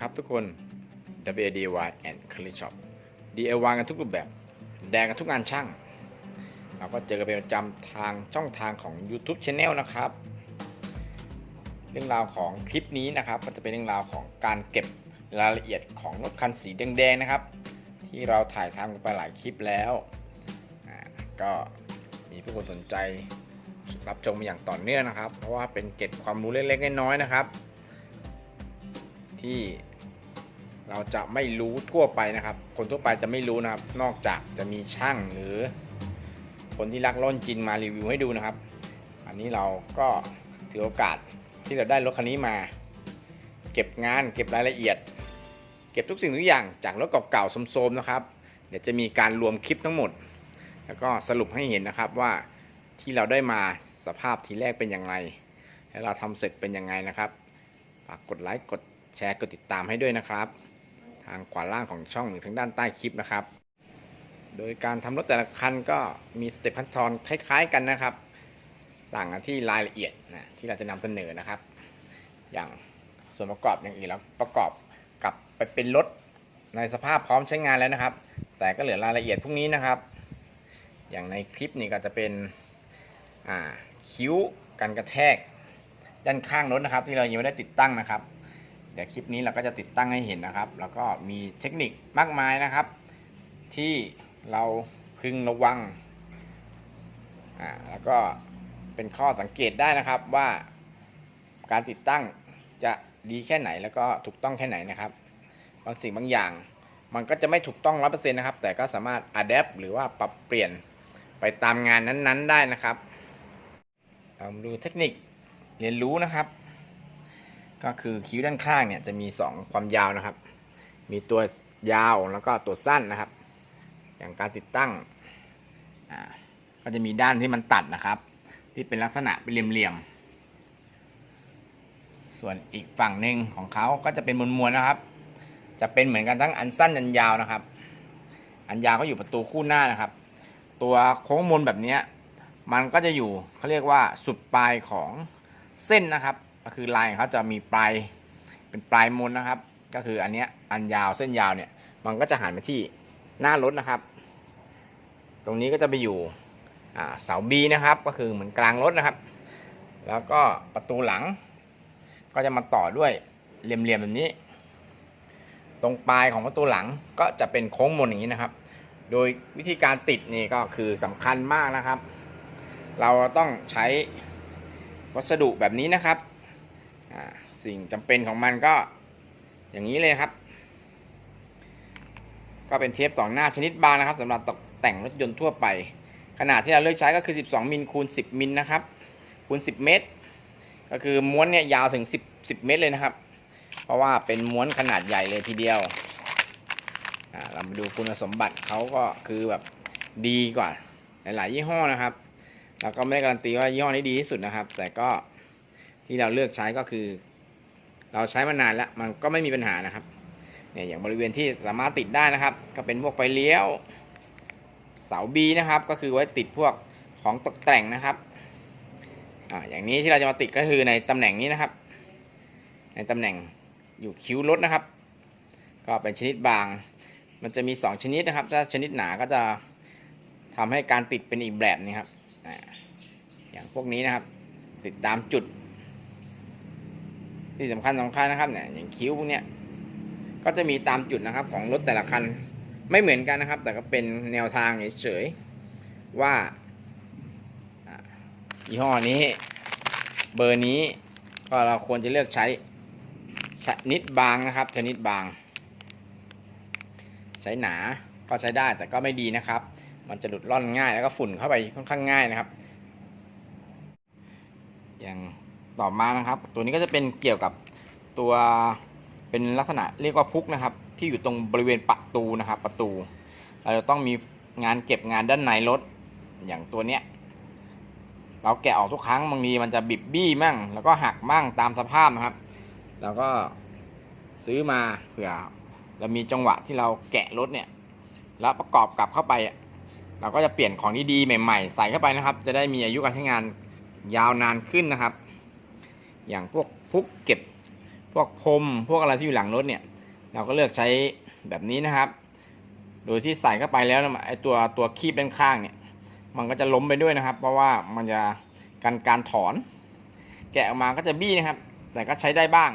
ครับทุกคน WDY and c l i Shop DIY กันทุกรูปแบบ แดงกันทุกงานช่าง เราก็เจอกันเป็นประจำทางช่องทางของ YouTube Channel นะครับ เรื่องราวของคลิปนี้นะครับก็จะเป็นเรื่องราวของการเก็บรายละเอียดของรถคันสีแดงๆนะครับ ที่เราถ่ายทำกันไปหลายคลิปแล้วก็มีผู้คนสนใจรับชมมาอย่างต่อเนื่องนะครับ เพราะว่าเป็นเกร็ดความรู้เล็กๆน้อยๆนะครับ ที่ เราจะไม่รู้ทั่วไปนะครับ คนทั่วไปจะไม่รู้นะครับ นอกจากจะมีช่างหรือ คนที่รักล่นจินมารีวิวให้ดูนะครับ อันนี้เราก็ถือโอกาสที่เราได้รถคันนี้มา เก็บงานเก็บรายละเอียด เก็บทุกสิ่งทุกอย่างจากรถเก่าๆโสมๆนะครับ เดี๋ยวจะมีการรวมคลิปทั้งหมด แล้วก็สรุปให้เห็นนะครับว่าที่เราได้มาสภาพทีแรกเป็นอย่างไรและเราทำเสร็จเป็นยังไงนะครับฝากกดไลค์กดแชร์กดติดตามให้ด้วยนะครับ ทางขวาล่างของช่องหรือทางด้านใต้คลิปนะครับ โดยการทำรถแต่ละคันก็มีสเต็ปขั้นตอนคล้าย ๆ กันนะครับ ต่างกันที่รายละเอียดนะที่เราจะนำเสนอนะครับ อย่างส่วนประกอบอย่างอื่นแล้วประกอบกับไปเป็นรถในสภาพพร้อมใช้งานแล้วนะครับ แต่ก็เหลือรายละเอียดพวกนี้นะครับ อย่างในคลิปนี้ก็จะเป็นคิ้วกันกระแทกด้านข้างรถนะครับ ที่เรายังไม่ได้ติดตั้งนะครับ ดี๋ยวคลิปนี้เราก็จะติดตั้งให้เห็นนะครับ แล้วก็มีเทคนิคมากมายนะครับ ที่เราพึงระวังอ่าแล้วก็เป็นข้อสังเกตได้นะครับว่าการติดตั้งจะดีแค่ไหนแล้วก็ถูกต้องแค่ไหนนะครับ บางสิ่งบางอย่าง มันก็จะไม่ถูกต้องร้อเปอร์เซ็นต์นะครับ แต่ก็สามารถอัดแอปหรือว่าปรับเปลี่ยนไปตามงานนั้นๆ ได้นะครับเรามาดูเทคนิคเรียนรู้นะครับ ก็คือคิ้วด้านข้างเนี่ยจะมี 2 ความยาวนะครับ มีตัวยาวแล้วก็ตัวสั้นนะครับ อย่างการติดตั้งก็จะมีด้านที่มันตัดนะครับ ที่เป็นลักษณะเป็นเหลี่ยมๆส่วนอีกฝั่งหนึ่งของเขาก็จะเป็นมวลๆนะครับ จะเป็นเหมือนกันทั้งอันสั้นอันยาวนะครับ อันยาวก็อยู่ประตูคู่หน้านะครับ ตัวโค้งมนแบบนี้มันก็จะอยู่เขาเรียกว่าสุดปลายของเส้นนะครับ ก็คือลายของเขาจะมีปลายเป็นปลายมนนะครับ ก็คืออันเนี้ยอันยาวเส้นยาวเนี่ยมันก็จะหันไปที่หน้ารถนะครับ ตรงนี้ก็จะไปอยู่เสาบีนะครับ ก็คือเหมือนกลางรถนะครับ แล้วก็ประตูหลัง ก็จะมาต่อด้วยเหลี่ยมๆแบบนี้ ตรงปลายของประตูหลังก็จะเป็นโค้งมนอย่างนี้นะครับ โดยวิธีการติดนี่ก็คือสำคัญมากนะครับ เราต้องใช้วัสดุแบบนี้นะครับ สิ่งจำเป็นของมันก็อย่างนี้เลยครับ ก็เป็นเทปสองหน้าชนิดบางนะครับสำหรับตกแต่งรถยนต์ทั่วไป ขนาดที่เราเลือกใช้ก็คือ 12 มิลคูณ 10 มิลนะครับคูณ 10 เมตร ก็คือม้วนเนี่ยยาวถึง 10 10 เมตรเลยนะครับ เพราะว่าเป็นม้วนขนาดใหญ่เลยทีเดียวเรามาดูคุณสมบัติเขาก็คือแบบดีกว่า หลาย ๆ ยี่ห้อนะครับเราก็ไม่ได้การันตีว่ายี่ห้อนี้ดีที่สุดนะครับ แต่ก็ ที่เราเลือกใช้ก็คือ เราใช้มานานแล้วมันก็ไม่มีปัญหานะครับเนี่ยอย่างบริเวณที่สามารถติดได้นะครับ ก็เป็นพวกไฟเลี้ยว เสาบีนะครับ ก็คือไว้ติดพวกของตกแต่งนะครับอ่าอย่างนี้ที่เราจะมาติดก็คือในตำแหน่งนี้นะครับ ในตำแหน่งอยู่คิ้วรถนะครับ ก็เป็นชนิดบาง มันจะมี 2 ชนิดนะครับ ถ้าชนิดหนาก็จะทำให้การติดเป็นอีกแบบนี้ครับ อย่างพวกนี้นะครับ ติดตามจุด ที่สำคัญสำคัญนะครับเนี่ยอย่างคิ้วพวกเนี้ยก็จะมีตามจุดนะครับของรถแต่ละคันไม่เหมือนกันนะครับ แต่ก็เป็นแนวทางเฉยๆว่าอ่ายี่ห้อนี้ เบอร์นี้ก็เราควรจะเลือกใช้ชนิดบางนะครับ ชนิดบาง ใช้หนาก็ใช้ได้แต่ก็ไม่ดีนะครับ มันจะหลุดร่อนง่ายแล้วก็ฝุ่นเข้าไปค่อนข้างง่ายนะครับ อย่าง ต่อมานะครับ ตัวนี้ก็จะเป็นเกี่ยวกับตัวเป็นลักษณะเรียกว่าพุกนะครับ ที่อยู่ตรงบริเวณประตูนะครับ ประตู เราจะต้องมีงานเก็บงานด้านในรถอย่างตัวเนี้ยเราแกะออกทุกครั้งบางทีมันจะบิบบี้มั่ง แล้วก็หักมั่งตามสภาพนะครับเราก็ซื้อมาเผื่อเรามีจังหวะที่เราแกะรถเนี่ย แล้วประกอบกลับเข้าไป เราก็จะเปลี่ยนของที่ดีใหม่ ๆ ใส่เข้าไปนะครับ จะได้มีอายุการใช้งานยาวนานขึ้นนะครับ อย่างพวกพุกเก็บ พวกพรมพวกอะไรที่อยู่หลังรถเนี่ย เราก็เลือกใช้แบบนี้นะครับ โดยที่ใส่เข้าไปแล้วนะไอตัวตัวคีบด้านข้างเนี่ย มันก็จะล้มไปด้วยนะครับ เพราะว่ามันจะกันการถอน แกะออกมาก็จะบี้นะครับ แต่ก็ใช้ได้บ้าง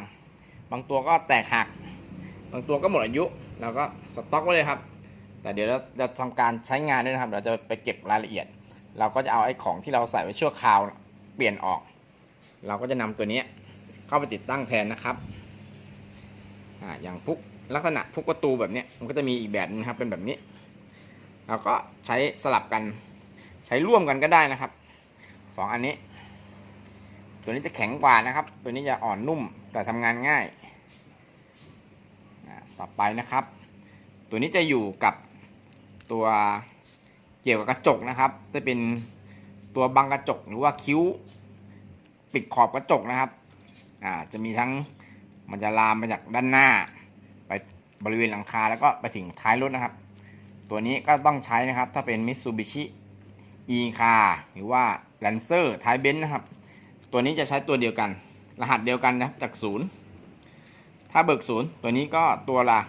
บางตัวก็แตกหัก บางตัวก็หมดอายุเราก็สต็อกไว้เลยครับ แต่เดี๋ยวเราจะทำการใช้งานด้วยนะครับ เราจะไปเก็บรายละเอียด เราก็จะเอาไอ้ของที่เราใส่ไว้ชั่วคราว เปลี่ยนออก เราก็จะนำตัวนี้เข้าไปติดตั้งแทนนะครับอ่าอย่างพุกลักษณะพุกประตูแบบนี้มันก็จะมีอีกแบบนึงนะครับเป็นแบบนี้ เราก็ใช้สลับกันใช้ร่วมกันก็ได้นะครับสองอันนี้ ตัวนี้จะแข็งกว่านะครับ ตัวนี้จะอ่อนนุ่มแต่ทำงานง่ายต่อไปนะครับ ตัวนี้จะอยู่กับตัวเกี่ยวกับกระจกนะครับ จะเป็นตัวบังกระจกหรือว่าคิ้ว ปิดขอบกระจกนะครับ อ่า จะมีทั้งมันจะลามมาจากด้านหน้า ไปบริเวณหลังคาแล้วก็ไปถึงท้ายรถนะครับ ตัวนี้ก็ต้องใช้นะครับ ถ้าเป็น Mitsubishi e c a r หรือว่า Lancer ท้ายเบนซ์นะครับ ตัวนี้จะใช้ตัวเดียวกัน รหัสเดียวกันนะครับจากศูนย์ถ้าเบิกศูนย์ตัวนี้ก็ตัวละ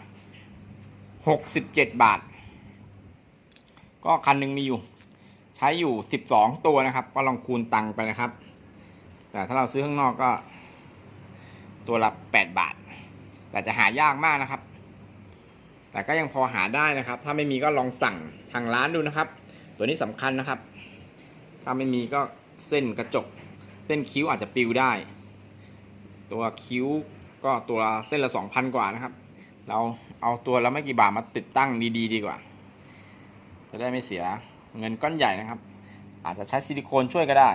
67 บาท ก็คันหนึ่งมีอยู่ ใช้อยู่ 12 ตัวนะครับ ก็ลองคูณตังค์ไปนะครับ แต่ถ้าเราซื้อข้างนอกก็ ตัวละ8บาท แต่จะหายากมากนะครับ แต่ก็ยังพอหาได้นะครับ ถ้าไม่มีก็ลองสั่งทางร้านดูนะครับ ตัวนี้สำคัญนะครับ ถ้าไม่มีก็เส้นกระจก เส้นคิ้วอาจจะปิวได้ ตัวคิ้วก็ตัวเส้นละ2,000กว่านะครับ เราเอาตัวละไม่กี่บาทมาติดตั้งดีๆดีกว่า จะได้ไม่เสียเงินก้อนใหญ่นะครับ อาจจะใช้ซิลิโคนช่วยก็ได้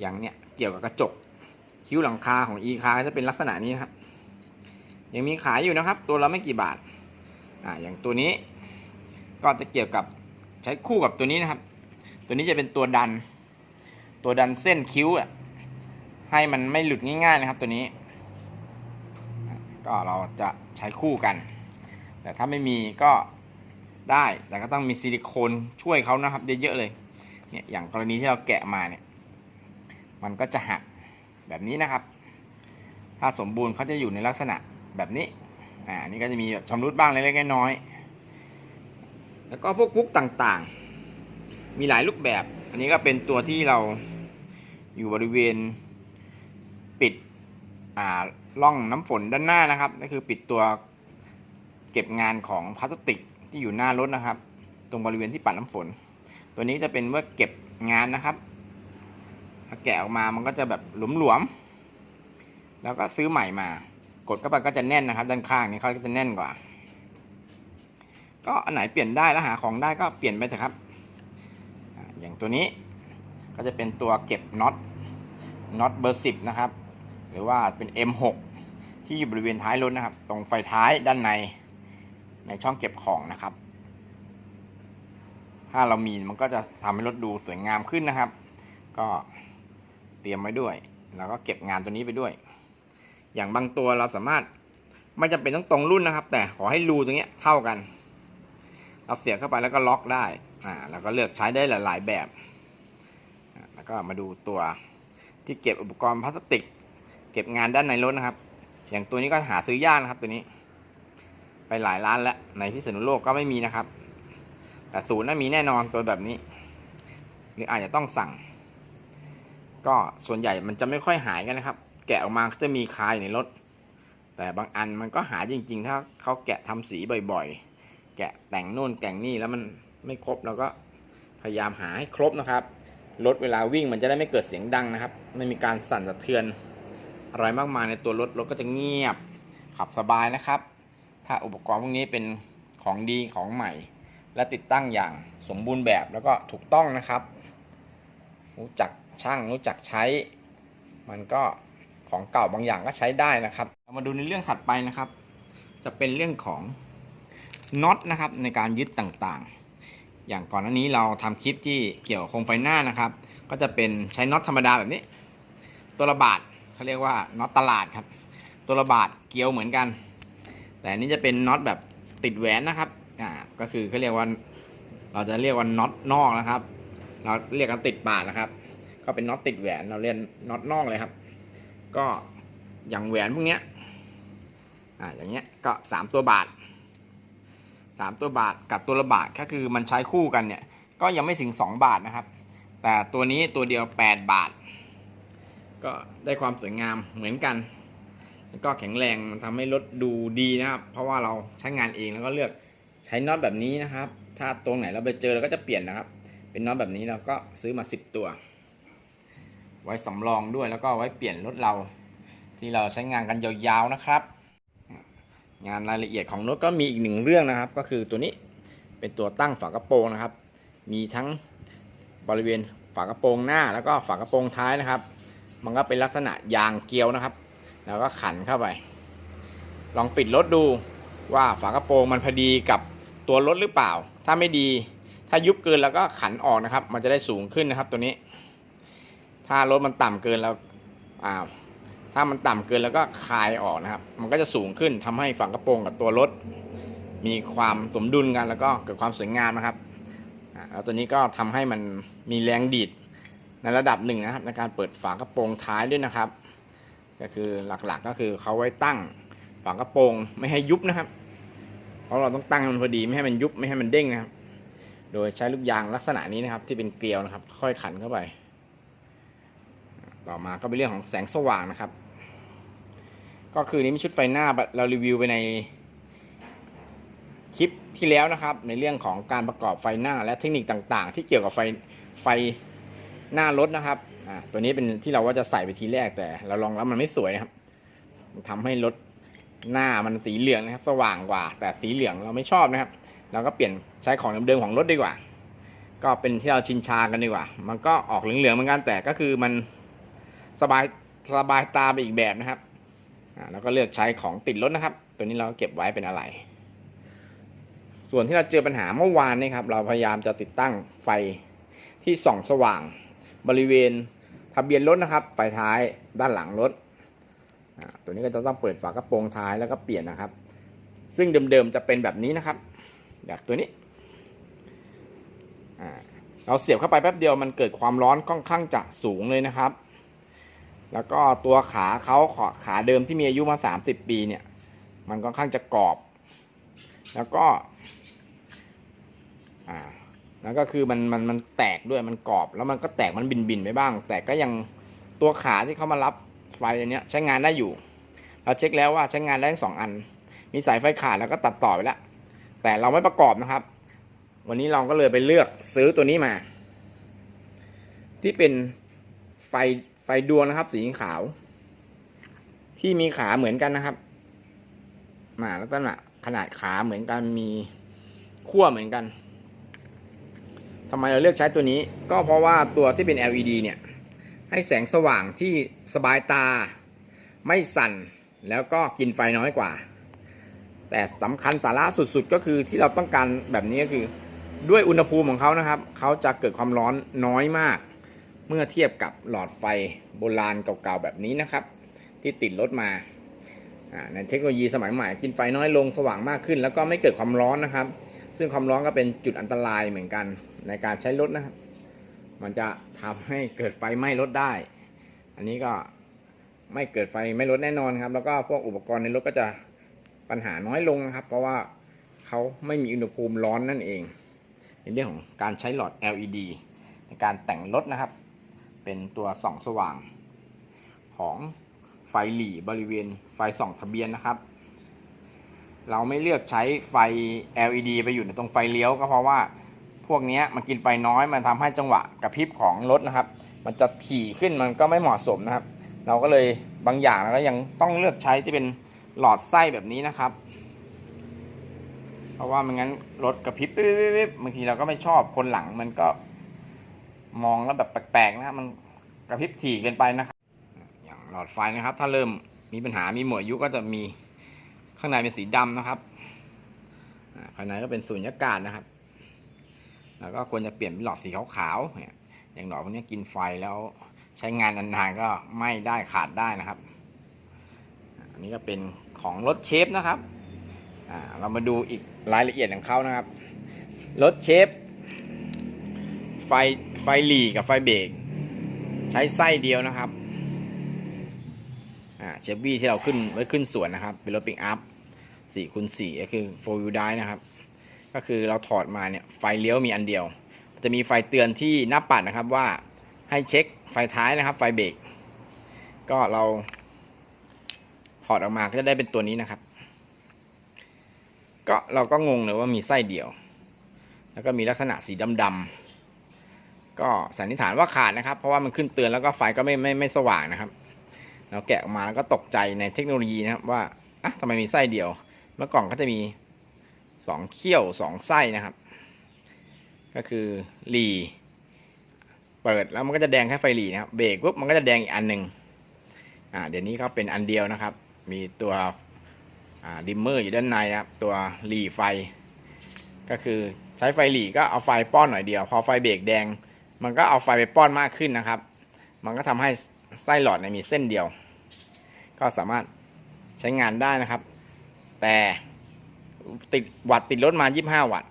อย่างเนี้ยเกี่ยวกับกระจก คิ้วหลังคาของอีคาจะเป็นลักษณะนี้นะครับ ยังมีขายอยู่นะครับ ตัวละไม่กี่บาทอ่าอย่างตัวนี้ ก็จะเกี่ยวกับใช้คู่กับตัวนี้นะครับ ตัวนี้จะเป็นตัวดัน ตัวดันเส้นคิ้วอะให้มันไม่หลุดง่ายๆนะครับ ตัวนี้ ก็เราจะใช้คู่กัน แต่ถ้าไม่มีก็ได้แต่ก็ต้องมีซิลิโคนช่วยเขานะครับเยอะๆเลยเนี่ยอย่างกรณีที่เราแกะมาเนี่ย มันก็จะหักแบบนี้นะครับ ถ้าสมบูรณ์เขาจะอยู่ในลักษณะแบบนี้ อ่า นี่ก็จะมีแบบชำรุดบ้างเล็กๆน้อยๆแล้วก็พวกพุกต่างๆ มีหลายรูปแบบ อันนี้ก็เป็นตัวที่เราอยู่บริเวณปิด อ่าร่องน้ำฝนด้านหน้านะครับนั่นคือปิดตัวเก็บงานของพลาสติกที่อยู่หน้ารถนะครับ ตรงบริเวณที่ปัดน้ำฝน ตัวนี้จะเป็นเมื่อเก็บงานนะครับ ถ้าแกะออกมามันก็จะแบบหลวมๆ แล้วก็ซื้อใหม่มา กดเข้าไปก็จะแน่นนะครับ ด้านข้างนี้เขาก็จะแน่นกว่า ก็อันไหนเปลี่ยนได้แล้วหาของได้ก็เปลี่ยนไปเถอะครับ อย่างตัวนี้ก็จะเป็นตัวเก็บน็อต น็อตเบอร์สิบนะครับ หรือว่าเป็น M6 ที่อยู่บริเวณท้ายรถนะครับ ตรงไฟท้ายด้านใน ในช่องเก็บของนะครับ ถ้าเรามีมันก็จะทำให้รถดูสวยงามขึ้นนะครับ ก็ เตรียมไว้ด้วย แล้วก็เก็บงานตัวนี้ไปด้วย อย่างบางตัวเราสามารถไม่จำเป็นต้องตรงรุ่นนะครับ แต่ขอให้รูตรงนี้เท่ากัน เราเสียบเข้าไปแล้วก็ล็อกได้อ่าแล้วก็เลือกใช้ได้หลาย ๆ แบบ แล้วก็มาดูตัวที่เก็บอุปกรณ์พลาสติก เก็บงานด้านในรถนะครับ อย่างตัวนี้ก็หาซื้อยากนะครับตัวนี้ ไปหลายร้านแล้วในพิษณุโลกก็ไม่มีนะครับ แต่ศูนย์น่ะมีแน่นอนตัวแบบนี้ หรืออาจจะต้องสั่ง ก็ส่วนใหญ่มันจะไม่ค่อยหายกันนะครับ แกะออกมาก็จะมีคายในรถ แต่บางอันมันก็หายจริง ๆ ถ้าเขาแกะทำสีบ่อยๆ แกะแต่งโน่นแต่งนี่แล้วมันไม่ครบเราก็พยายามหาให้ครบนะครับรถเวลาวิ่งมันจะได้ไม่เกิดเสียงดังนะครับ ไม่มีการสั่นสะเทือนอะไรมากมายในตัวรถรถก็จะเงียบขับสบายนะครับ ถ้าอุปกรณ์พวกนี้เป็นของดีของใหม่ และติดตั้งอย่างสมบูรณ์แบบแล้วก็ถูกต้องนะครับ รู้จัก ช่างรู้จักใช้ มันก็ของเก่าบางอย่างก็ใช้ได้นะครับเรามาดูในเรื่องถัดไปนะครับ จะเป็นเรื่องของน็อตนะครับในการยึดต่างๆ อย่างก่อนหน้านี้เราทำคลิปที่เกี่ยวโครงไฟหน้านะครับ ก็จะเป็นใช้น็อตธรรมดาแบบนี้ ตัวละบาทเขาเรียกว่าน็อตตลาดครับ ตัวละบาทเกลียวเหมือนกัน แต่อันนี้จะเป็นน็อตแบบติดแหวนนะครับอ่าก็คือเขาเรียกว่าเราจะเรียกว่าน็อตนอกนะครับ เราเรียกกันติดบาทนะครับ ก็เป็นน็อตติดแหวนเราเรียกน็อตนอกเลยครับ ก็อย่างแหวนพวกเนี้ยอ่าอย่างเงี้ยก็สามตัวบาทสามตัวบาทกับตัวละบาทก็คือมันใช้คู่กันเนี่ยก็ยังไม่ถึง2บาทนะครับ แต่ตัวนี้ตัวเดียว8บาท ก็ได้ความสวยงามเหมือนกันแล้วก็แข็งแรงมันทำให้รถดูดีนะครับ เพราะว่าเราใช้งานเองแล้วก็เลือกใช้น็อตแบบนี้นะครับ ถ้าตรงไหนเราไปเจอเราก็จะเปลี่ยนนะครับ เป็นน็อตแบบนี้เราก็ซื้อมา 10 ตัว ไว้สำรองด้วยแล้วก็ไว้เปลี่ยนรถเรา ที่เราใช้งานกันยาวๆนะครับ งานรายละเอียดของรถก็มีอีกหนึ่งเรื่องนะครับ ก็คือตัวนี้เป็นตัวตั้งฝากระโปรงนะครับ มีทั้งบริเวณฝากระโปรงหน้าแล้วก็ฝากระโปรงท้ายนะครับ มันก็เป็นลักษณะยางเกลียวนะครับ แล้วก็ขันเข้าไป ลองปิดรถดูว่าฝากระโปรงมันพอดีกับตัวรถหรือเปล่า ถ้าไม่ดี ถ้ายุบเกินแล้วก็ขันออกนะครับ มันจะได้สูงขึ้นนะครับตัวนี้ ถ้ารถมันต่ำเกินแล้วอ่าถ้ามันต่ำเกินแล้วก็คลายออกนะครับ มันก็จะสูงขึ้นทำให้ฝากระโปรงกับตัวรถ มีความสมดุลกันแล้วก็เกิดความสวยงามนะครับแล้วตัวนี้ก็ทำให้มันมีแรงดีดในระดับหนึ่งนะครับ ในการเปิดฝากระโปรงท้ายด้วยนะครับ ก็คือหลักๆก็คือเขาไว้ตั้งฝากระโปรงไม่ให้ยุบนะครับ เพราะเราต้องตั้งมันพอดีไม่ให้มันยุบไม่ให้มันเด้งนะครับ โดยใช้ลูกยางลักษณะนี้นะครับ ที่เป็นเกลียวนะครับ ค่อยขันเข้าไป ต่อมาก็เป็นเรื่องของแสงสว่างนะครับ ก็คือนี้มีชุดไฟหน้าเรารีวิวไปในคลิปที่แล้วนะครับ ในเรื่องของการประกอบไฟหน้าและเทคนิคต่างๆ ที่เกี่ยวกับไฟไฟหน้ารถนะครับอ่าตัวนี้เป็นที่เราว่าจะใส่ไปทีแรกแต่ เราลองแล้วมันไม่สวยนะครับมันทำให้รถหน้ามันสีเหลืองนะครับ สว่างกว่า แต่สีเหลืองเราไม่ชอบนะครับ เราก็เปลี่ยนใช้ของเดิมๆของรถดีกว่า ก็เป็นที่เราชินชากันดีกว่า มันก็ออกเหลืองๆเหมือนกันแต่ก็คือมัน สบายสบายตาไปอีกแบบนะครับอ่าแล้วก็เลือกใช้ของติดรถนะครับ ตัวนี้เราเก็บไว้เป็นอะไร ส่วนที่เราเจอปัญหาเมื่อวานนี่ครับ เราพยายามจะติดตั้งไฟที่ส่องสว่างบริเวณทะเบียนรถนะครับ ไฟท้ายด้านหลังรถตัวนี้ก็จะต้องเปิดฝากระโปรงท้ายแล้วก็เปลี่ยนนะครับ ซึ่งเดิมๆจะเป็นแบบนี้นะครับ แบบตัวนี้ เราเสียบเข้าไปแป๊บเดียวมันเกิดความร้อนค่อนข้างจะสูงเลยนะครับ แล้วก็ตัวขาเขาขาขาเดิมที่มีอายุมา30ปีเนี่ย มันค่อนข้างจะกรอบ แล้วก็ อ่า แล้วก็คือมันมันมันแตกด้วยมันกรอบ แล้วมันก็แตกมันบินบินไปบ้าง แต่ก็ยังตัวขาที่เขามารับไฟอันนี้ใช้งานได้อยู่ เราเช็คแล้วว่าใช้งานได้สองอัน มีสายไฟขาดแล้วก็ตัดต่อไปแล้ว แต่เราไม่ประกอบนะครับ วันนี้เราก็เลยไปเลือกซื้อตัวนี้มา ที่เป็นไฟ ฟดวงนะครับ สีขาว ที่มีขาเหมือนกันนะครับมาลักษณะขนาดขาเหมือนกันมีขั้วเหมือนกันทำไมเราเลือกใช้ตัวนี้ ก็เพราะว่าตัวที่เป็น LED เนี่ย ให้แสงสว่างที่สบายตา ไม่สั่น แล้วก็กินไฟน้อยกว่า แต่สำคัญสาระสุดๆ ก็คือที่เราต้องการแบบนี้ก็คือ ด้วยอุณหภูมิของเขานะครับ เขาจะเกิดความร้อนน้อยมาก เมื่อเทียบกับหลอดไฟโบราณเก่าๆแบบนี้นะครับ ที่ติดรถมาอ่าในเทคโนโลยีสมัยใหม่กินไฟน้อยลงสว่างมากขึ้น แล้วก็ไม่เกิดความร้อนนะครับ ซึ่งความร้อนก็เป็นจุดอันตรายเหมือนกันในการใช้รถนะครับ มันจะทำให้เกิดไฟไหม้รถได้ อันนี้ก็ไม่เกิดไฟไหม้รถแน่นอนครับ แล้วก็พวกอุปกรณ์ในรถก็จะปัญหาน้อยลงนะครับ เพราะว่าเขาไม่มีอุณหภูมิร้อนนั่นเองในเรื่องของการใช้หลอด LED ในการแต่งรถนะครับ เป็นตัวส่องสว่าง ของไฟหลีบริเวณไฟส่องทะเบียนนะครับ เราไม่เลือกใช้ไฟ LED ไปอยู่ในตรงไฟเลี้ยวก็เพราะว่าพวกนี้มันกินไฟน้อยมันทำให้จังหวะกระพริบของรถนะครับ มันจะถี่ขึ้นมันก็ไม่เหมาะสมนะครับ เราก็เลยบางอย่างเราก็ยังต้องเลือกใช้ที่เป็นหลอดไส้แบบนี้นะครับ เพราะว่าไม่งั้นรถกระพริบปิ๊บบางทีเราก็ไม่ชอบคนหลังมันก็ มองแล้วแบบแปลกๆนะครับมันกระพริบถี่เกินไปนะครับ อย่างหลอดไฟนะครับ ถ้าเริ่มมีปัญหามีหมวดยุก็จะมีข้างในเป็นสีดำนะครับอ่าภายในก็เป็นสูญญากาศนะครับ แล้วก็ควรจะเปลี่ยนเป็นหลอดสีขาวๆเนี่ยอย่างหลอดพวกนี้กินไฟแล้วใช้งานนานๆก็ไหม้ได้ขาดได้นะครับอันนี้ก็เป็นของรถเชฟนะครับเรามาดูอีกรายละเอียดของเขานะครับรถเชฟ ไฟไฟหลีกับไฟเบรกใช้ไส้เดียวนะครับอ่าเชฟวี่ที่เราขึ้นไว้ขึ้นสวนนะครับ เป็นรถปิกอัพสี่คูณสี่ก็คือ four wheel drive นะครับ ก็คือเราถอดมาเนี่ยไฟเลี้ยวมีอันเดียว จะมีไฟเตือนที่หน้าปัดนะครับว่าให้เช็คไฟท้ายนะครับ ไฟเบรกก็เราถอดออกมาก็จะได้เป็นตัวนี้นะครับ ก็เราก็งงเลยว่ามีไส้เดี่ยว แล้วก็มีลักษณะสีดำๆ ก็สันนิษฐานว่าขาดนะครับ เพราะว่ามันขึ้นเตือนแล้วก็ไฟก็ไม่ไม่ไม่สว่างนะครับเราแกะออกมาแล้วก็ตกใจในเทคโนโลยีนะครับว่าอะทำไมมีไส้เดียว เมื่อก่อนก็จะมีสองเขี้ยวสองไส้นะครับ ก็คือหลีเปิดแล้วมันก็จะแดงแค่ไฟหลีนะครับเบรกปุ๊บมันก็จะแดงอีกอันหนึ่งอ่าเดี๋ยวนี้เขาเป็นอันเดียวนะครับ มีตัวอ่าดิมเมอร์อยู่ด้านในนะครับตัวหลีไฟ ก็คือใช้ไฟหลีก็เอาไฟป้อนหน่อยเดียว พอไฟเบรกแดง มันก็เอาไฟไปป้อนมากขึ้นนะครับ มันก็ทำให้ไส้หลอดเนี่ยมีเส้นเดียว ก็สามารถใช้งานได้นะครับ แต่ติดวัตติดรถมา 25 วัตต์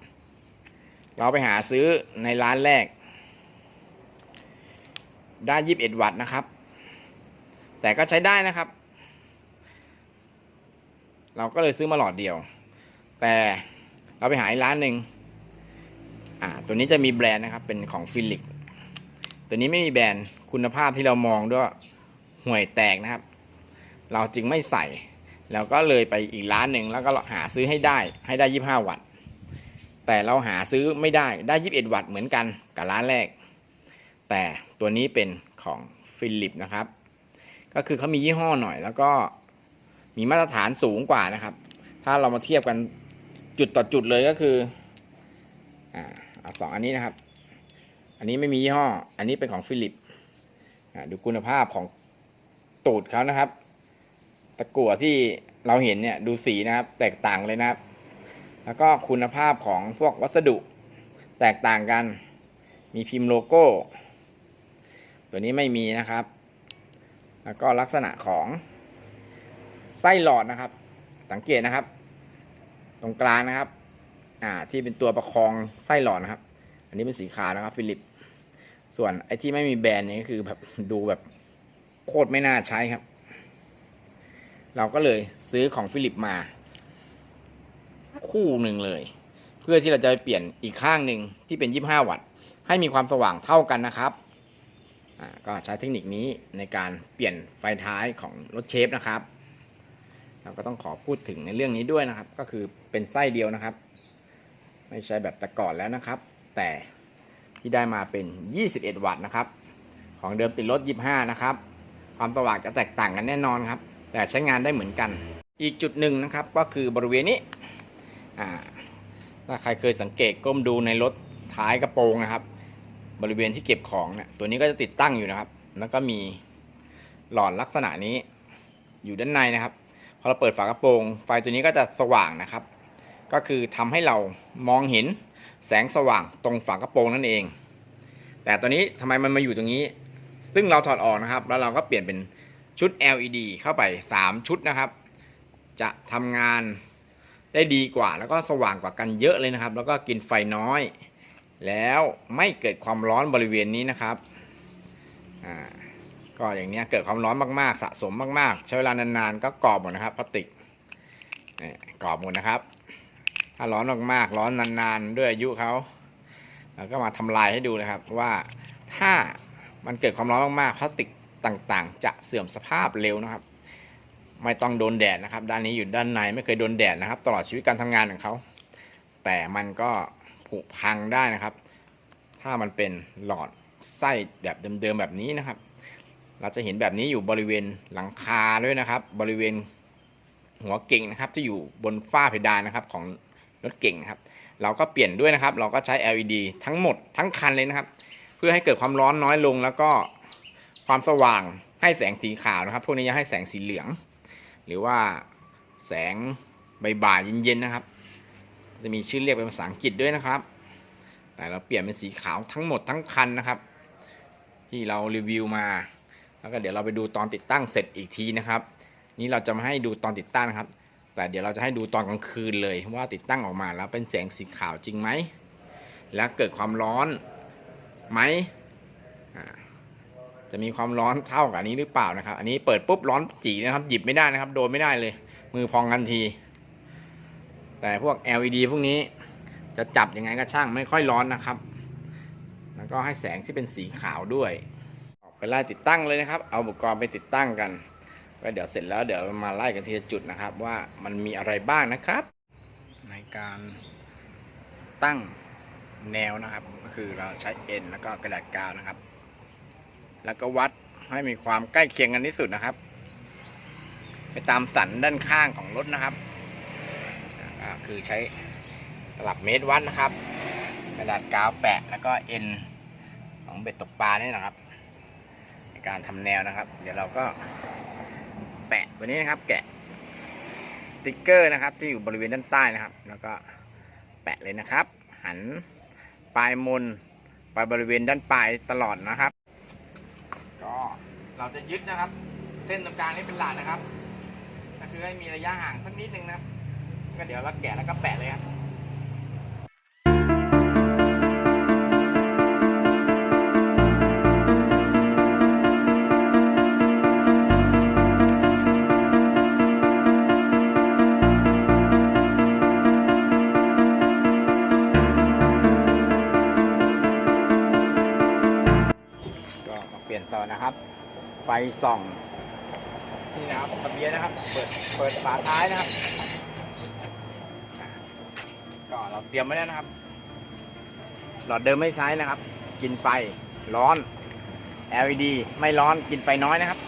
เราไปหาซื้อในร้านแรก ได้ 21 วัตต์นะครับ แต่ก็ใช้ได้นะครับ เราก็เลยซื้อมาหลอดเดียว แต่เราไปหาอีกร้านหนึ่งอ่าตัวนี้จะมีแบรนด์นะครับ เป็นของฟิลิป ตัวนี้ไม่มีแบรนด์คุณภาพที่เรามองด้วยห่วยแตกนะครับ เราจึงไม่ใส่ แล้วก็เลยไปอีกร้านหนึ่งแล้วก็หาซื้อให้ได้ให้ได้ 25 วัตต์ แต่เราหาซื้อไม่ได้ได้ 21 วัตต์เหมือนกันกับร้านแรก แต่ตัวนี้เป็นของฟิลิปนะครับ ก็คือเขามียี่ห้อหน่อย แล้วก็มีมาตรฐานสูงกว่านะครับ ถ้าเรามาเทียบกันจุดต่อจุดเลยก็คืออ่าสองอันนี้นะครับ อันนี้ไม่มียี่ห้อ อันนี้เป็นของฟิลิปดูคุณภาพของตูดเขานะครับ ตะกั่วที่เราเห็นเนี่ยดูสีนะครับ แตกต่างเลยนะครับ แล้วก็คุณภาพของพวกวัสดุแตกต่างกัน มีพิมพ์โลโก้ ตัวนี้ไม่มีนะครับ แล้วก็ลักษณะของไส้หลอดนะครับ สังเกตนะครับ ตรงกลางนะครับ อ่า ที่เป็นตัวประคองไส้หลอดนะครับ อันนี้เป็นสีขาวนะครับ ฟิลิป ส่วนไอ้ที่ไม่มีแบรนด์นี่ก็คือแบบดูแบบโคตรไม่น่าใช้ครับ เราก็เลยซื้อของฟิลิปมา คู่หนึ่งเลย เพื่อที่เราจะไปเปลี่ยนอีกข้างหนึ่งที่เป็น 25 วัตต์ ให้มีความสว่างเท่ากันนะครับอ่าก็ใช้เทคนิคนี้ในการเปลี่ยนไฟท้ายของรถเชฟนะครับ เราก็ต้องขอพูดถึงในเรื่องนี้ด้วยนะครับ ก็คือเป็นไส้เดียวนะครับ ไม่ใช่แบบแต่ก่อนแล้วนะครับ แต่ ที่ได้มาเป็น 21 วัตต์นะครับ ของเดิมติดรถ25 นะครับ ความสว่างจะแตกต่างกันแน่นอนครับ แต่ใช้งานได้เหมือนกัน อีกจุดหนึ่งนะครับ ก็คือบริเวณนี้ถ้าใครเคยสังเกตก้มดูในรถท้ายกระโปรงนะครับ บริเวณที่เก็บของเนี่ยตัวนี้ก็จะติดตั้งอยู่นะครับ แล้วก็มีหลอดลักษณะนี้อยู่ด้านในนะครับ พอเราเปิดฝากระโปรง ไฟตัวนี้ก็จะสว่างนะครับ ก็คือทำให้เรามองเห็น แสงสว่างตรงฝากระโปรงนั่นเอง แต่ตัวนี้ทำไมมันมาอยู่ตรงนี้ ซึ่งเราถอดออกนะครับ แล้วเราก็เปลี่ยนเป็นชุด LED เข้าไป 3 ชุดนะครับ จะทำงานได้ดีกว่า แล้วก็สว่างกว่ากันเยอะเลยนะครับ แล้วก็กินไฟน้อย แล้วไม่เกิดความร้อนบริเวณนี้นะครับอ่าก็อย่างนี้เกิดความร้อนมากๆ สะสมมากๆ ใช้เวลานานๆ ก็กรอบหมดนะครับพลาสติกกรอบหมดนะครับ ถ้าร้อนมากๆร้อนนานๆ ด้วยอายุเขาก็มาทำลายให้ดูนะครับว่าถ้ามันเกิดความร้อนมากๆพลาสติกต่างๆ จะเสื่อมสภาพเร็วนะครับ ไม่ต้องโดนแดดนะครับ ด้านนี้อยู่ด้านในไม่เคยโดนแดดนะครับ ตลอดชีวิตการทำงานของเขาแต่มันก็ผุพังได้นะครับ ถ้ามันเป็นหลอดไส้แบบเดิมๆแบบนี้นะครับ เราจะเห็นแบบนี้อยู่บริเวณหลังคาด้วยนะครับ บริเวณหัวเก่งนะครับที่อยู่บนฝ้าเพดานนะครับของ รถเก่งนะครับ เราก็เปลี่ยนด้วยนะครับ เราก็ใช้ LED ทั้งหมดทั้งคันเลยนะครับ เพื่อให้เกิดความร้อนน้อยลงแล้วก็ความสว่างให้แสงสีขาวนะครับ พวกนี้จะให้แสงสีเหลือง หรือว่าแสงใบบ่ายเย็นๆนะครับ จะมีชื่อเรียกเป็นภาษาอังกฤษด้วยนะครับ แต่เราเปลี่ยนเป็นสีขาวทั้งหมดทั้งคันนะครับ ที่เรารีวิวมา แล้วก็เดี๋ยวเราไปดูตอนติดตั้งเสร็จอีกทีนะครับ นี่เราจะมาให้ดูตอนติดตั้งนะครับ แต่เดี๋ยวเราจะให้ดูตอนกลางคืนเลยว่าติดตั้งออกมาแล้วเป็นแสงสีขาวจริงไหม แล้วเกิดความร้อนไหม จะมีความร้อนเท่ากับนนี้หรือเปล่านะครับ อันนี้เปิดปุ๊บร้อนจีนะครับ หยิบไม่ได้นะครับ โดนไม่ได้เลย มือพองทันที แต่พวก LED พวกนี้จะจับยังไงก็ช่างไม่ค่อยร้อนนะครับ แล้วก็ให้แสงที่เป็นสีขาวด้วย ออกไปไล่ติดตั้งเลยนะครับ เอาอุปกรณ์ไปติดตั้งกัน ก็เดี๋ยวเสร็จแล้วเดี๋ยวเรามาไล่กันทีละจุดนะครับ ว่ามันมีอะไรบ้างนะครับ ในการตั้งแนวนะครับ ก็คือเราใช้เอ็นแล้วก็กระดาษกาวนะครับ แล้วก็วัดให้มีความใกล้เคียงกันที่สุดนะครับ ไปตามสันด้านข้างของรถนะครับคือใช้ตลับเมตรวัดนะครับ กระดาษกาวแปะแล้วก็เอ็นของเบ็ดตกปลานี่นะครับ ในการทำแนวนะครับ เดี๋ยวเราก็ แปะตัวนี้นะครับแกะติ๊กเกอร์นะครับที่อยู่บริเวณด้านใต้นะครับ แล้วก็แปะเลยนะครับ หันปลายมนไปบริเวณด้านปลายตลอดนะครับ ก็เราจะยึดนะครับ เส้นตรงกลางนี้เป็นหลักนะครับก็คือให้มีระยะห่างสักนิดนึงนะครับก็เดี๋ยวเราแกะแล้วก็แปะเลยครับ นต่อนะครับ ไฟส่องนี่นะครับทะเบียนนะครับ เปิดเปิดฝาท้ายนะครับ ก็เราเตรียมไว้แล้วนะครับ หลอดเดิมไม่ใช้นะครับ กินไฟร้อน LED ไม่ร้อนกินไฟน้อยนะครับ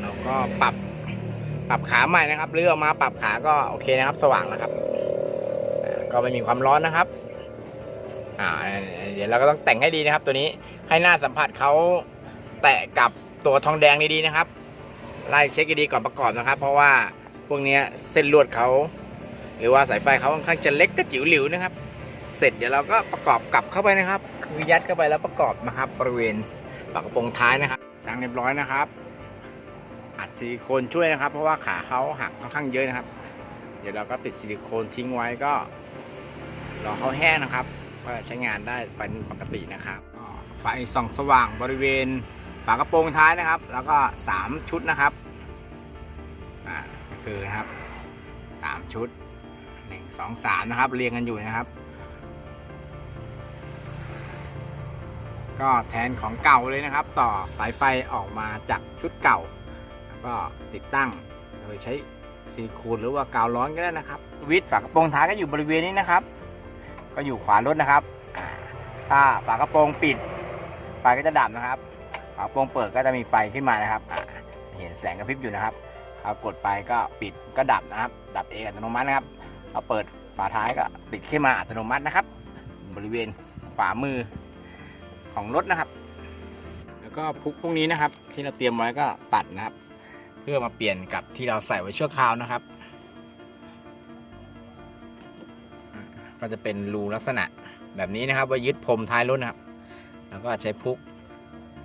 เราก็ปรับปรับขาใหม่นะครับเลือกมาปรับขาก็โอเคนะครับ สว่างนะครับ ก็ไม่มีความร้อนนะครับอ่าเดี๋ยวเราก็ต้องแต่งให้ดีนะครับ ตัวนี้ให้หน้าสัมผัสเขา แตะกับตัวทองแดงดีๆนะครับไล่เช็คดีๆก่อนประกอบนะครับ เพราะว่าพวกนี้เส้นลวดเขา หรือว่าสายไฟเขาค่อนข้างจะเล็กกระจิ๋วหลิวนะครับ เสร็จเดี๋ยวเราก็ประกอบกลับเข้าไปนะครับ คือยัดเข้าไปแล้วประกอบนะครับบริเวณฝากระโปรงท้ายนะครับดังเรียบร้อยนะครับ อัดซิลิโคนช่วยนะครับ เพราะว่าขาเขาหักค่อนข้างเยอะนะครับ เดี๋ยวเราก็ติดซิลิโคนทิ้งไว้ก็รอเขาแห้งนะครับ ก็ใช้งานได้เป็นปกตินะครับไฟส่องสว่างบริเวณ ฝากระโปรงท้ายนะครับ แล้วก็3ชุดนะครับอ่าคือนะครับสามชุด1 2 3นะครับ เรียงกันอยู่นะครับ ก็แทนของเก่าเลยนะครับ ต่อสายไฟออกมาจากชุดเก่า แล้วก็ติดตั้งโดยใช้ซิลิโคนหรือว่ากาวร้อนก็ได้นะครับ วิดฝากระโปรงท้ายก็อยู่บริเวณนี้นะครับ ก็อยู่ขวารถนะครับถ้าฝากระโปรงปิด ไฟก็จะดับนะครับ ฝาโปรงเปิดก็จะมีไฟขึ้นมานะครับเห็นแสงกระพริบอยู่นะครับเอากดไปก็ปิดก็ดับนะครับ ดับเองอัตโนมัตินะครับเอาเปิดฝาท้ายก็ติดขึ้นมาอัตโนมัตินะครับ บริเวณขวามือของรถนะครับ แล้วก็พุกพวกนี้นะครับ ที่เราเตรียมไว้ก็ตัดนะครับ เพื่อมาเปลี่ยนกับที่เราใส่ไว้ชั่วคราวนะครับ ก็จะเป็นรูลักษณะแบบนี้นะครับไว้ยึดพรมท้ายรถนะครับ แล้วก็ใช้พุก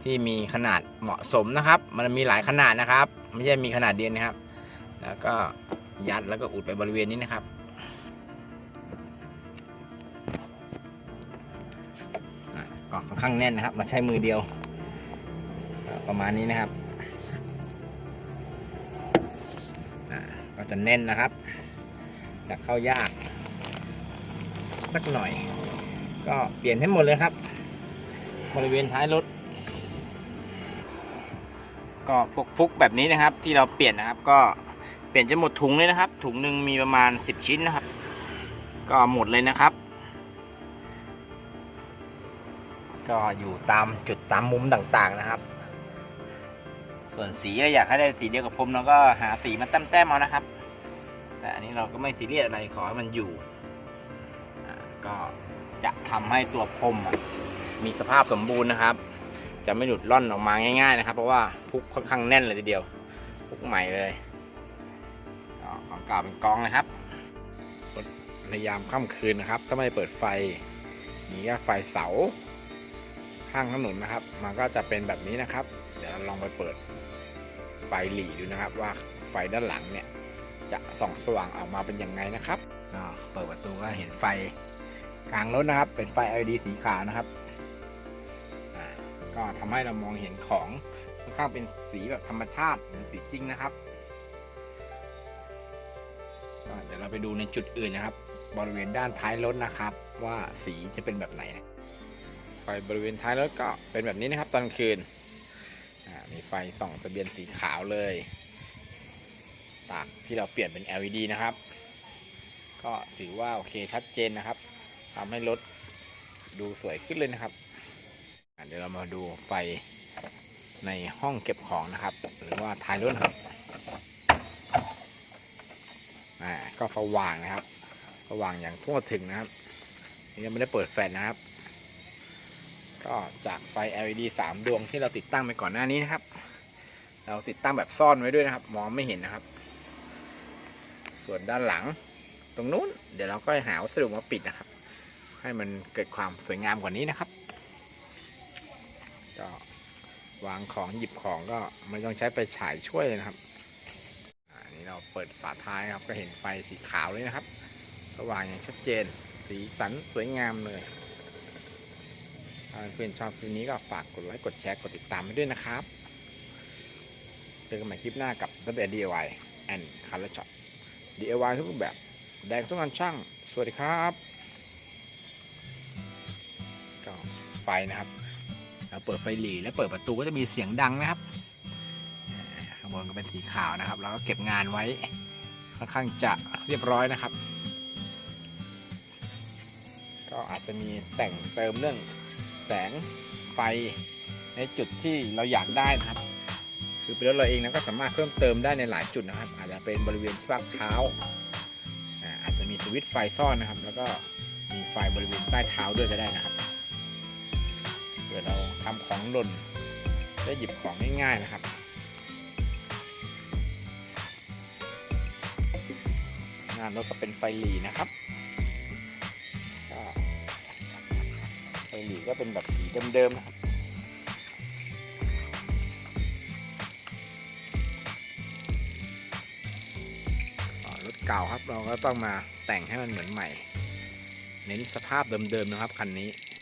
ที่มีขนาดเหมาะสมนะครับ มันมีหลายขนาดนะครับ ไม่ใช่มีขนาดเดียวนะครับ แล้วก็ยัดแล้วก็อุดไปบริเวณนี้นะครับอะก็ค่อนข้างแน่นนะครับมาใช้มือเดียว ประมาณนี้นะครับ ก็จะแน่นนะครับจะเข้ายาก สักหน่อย ก็เปลี่ยนให้หมดเลยครับ บริเวณท้ายรถ ก็พวกพุกแบบนี้นะครับ ที่เราเปลี่ยนนะครับ ก็เปลี่ยนจนหมดถุงเลยนะครับ ถุงหนึ่งมีประมาณ 10 ชิ้นนะครับ ก็หมดเลยนะครับ ก็อยู่ตามจุดตามมุมต่างๆนะครับ ส่วนสีก็อยากให้ได้สีเดียวกับผมเราก็หาสีมาแต้มๆเอานะครับ แต่อันนี้เราก็ไม่ซีเรียสอะไรขอให้มันอยู่ก็จะทำให้ตัวพรมมีสภาพสมบูรณ์นะครับ จะไม่หลุดล่อนออกมาง่าย ๆ นะครับ เพราะว่าพุกค่อนข้างแน่นเลยทีเดียวพุกใหม่เลยของเก่าเป็นกองนะครับในยามค่ำคืนนะครับ ถ้าไม่เปิดไฟนี่ก็ไฟเสาข้างถนนนะครับ มันก็จะเป็นแบบนี้นะครับ เดี๋ยวเราลองไปเปิดไฟหลีดูนะครับ ว่าไฟด้านหลังเนี่ย จะส่องสว่างออกมาเป็นยังไงนะครับเปิดประตูก็เห็นไฟกลางรถนะครับ เป็นไฟ LED สีขาวนะครับ ก็ทำให้เรามองเห็นของค่อนข้างเป็นสีแบบธรรมชาติหรือสีจริงนะครับเดี๋ยวเราไปดูในจุดอื่นนะครับ บริเวณด้านท้ายรถนะครับ ว่าสีจะเป็นแบบไหนนะไฟบริเวณท้ายรถก็เป็นแบบนี้นะครับ ตอนคืนมีไฟส่องทะเบียนสีขาวเลย ตากที่เราเปลี่ยนเป็น LED นะครับ ก็ถือว่าโอเคชัดเจนนะครับทำให้รถดูสวยขึ้นเลยนะครับ เดี๋ยวเรามาดูไฟในห้องเก็บของนะครับ หรือว่าท้ายรถนะครับอ่าก็สว่างนะครับสว่างอย่างทั่วถึงนะครับนี่ยังไม่ได้เปิดแฟลชนะครับ ก็จากไฟ LED 3 ดวงที่เราติดตั้งไปก่อนหน้านี้นะครับ เราติดตั้งแบบซ่อนไว้ด้วยนะครับ มองไม่เห็นนะครับ ส่วนด้านหลังตรงนู้น เดี๋ยวเราก็หาวัสดุมาปิดนะครับ ให้มันเกิดความสวยงามกว่านี้นะครับ ก็วางของหยิบของก็ไม่ต้องใช้ไฟฉายช่วยนะครับอันนี้เราเปิดฝาท้ายครับก็เห็นไฟสีขาวเลยนะครับ สว่างอย่างชัดเจน สีสันสวยงามเลยถ้าเพื่อนชอบคลิปนี้ก็ฝากกดไลค์กดแชร์กดติดตามให้ด้วยนะครับ เจอกันใหม่คลิปหน้ากับ WDIY and Color Shop DIY ทุกรูปแบบแดงทุกงานช่าง สวัสดีครับก็ไฟนะครับ เราเปิดไฟหลีแล้วเปิดประตูก็จะมีเสียงดังนะครับข้างบนก็เป็นสีขาวนะครับ แล้วก็เก็บงานไว้ค่อนข้างจะเรียบร้อยนะครับ ก็อาจจะมีแต่งเติมเรื่องแสงไฟในจุดที่เราอยากได้นะครับ คือเป็นรถเราเองนะก็สามารถเพิ่มเติมได้ในหลายจุดนะครับ อาจจะเป็นบริเวณที่พักเท้าอ่าอาจจะมีสวิตช์ไฟซ่อนนะครับ แล้วก็มีไฟบริเวณใต้เท้าด้วยก็ได้นะครับ ผื่อเราทำของหล่นได้หยิบของง่ายๆนะครับหน้ารถก็เป็นไฟหลีนะครับไฟหลีก็เป็นแบบสีเดิมๆนะครับรถเก่าครับเราก็ต้องมาแต่งให้มันเหมือนใหม่ เน้นสภาพเดิมๆนะครับคันนี้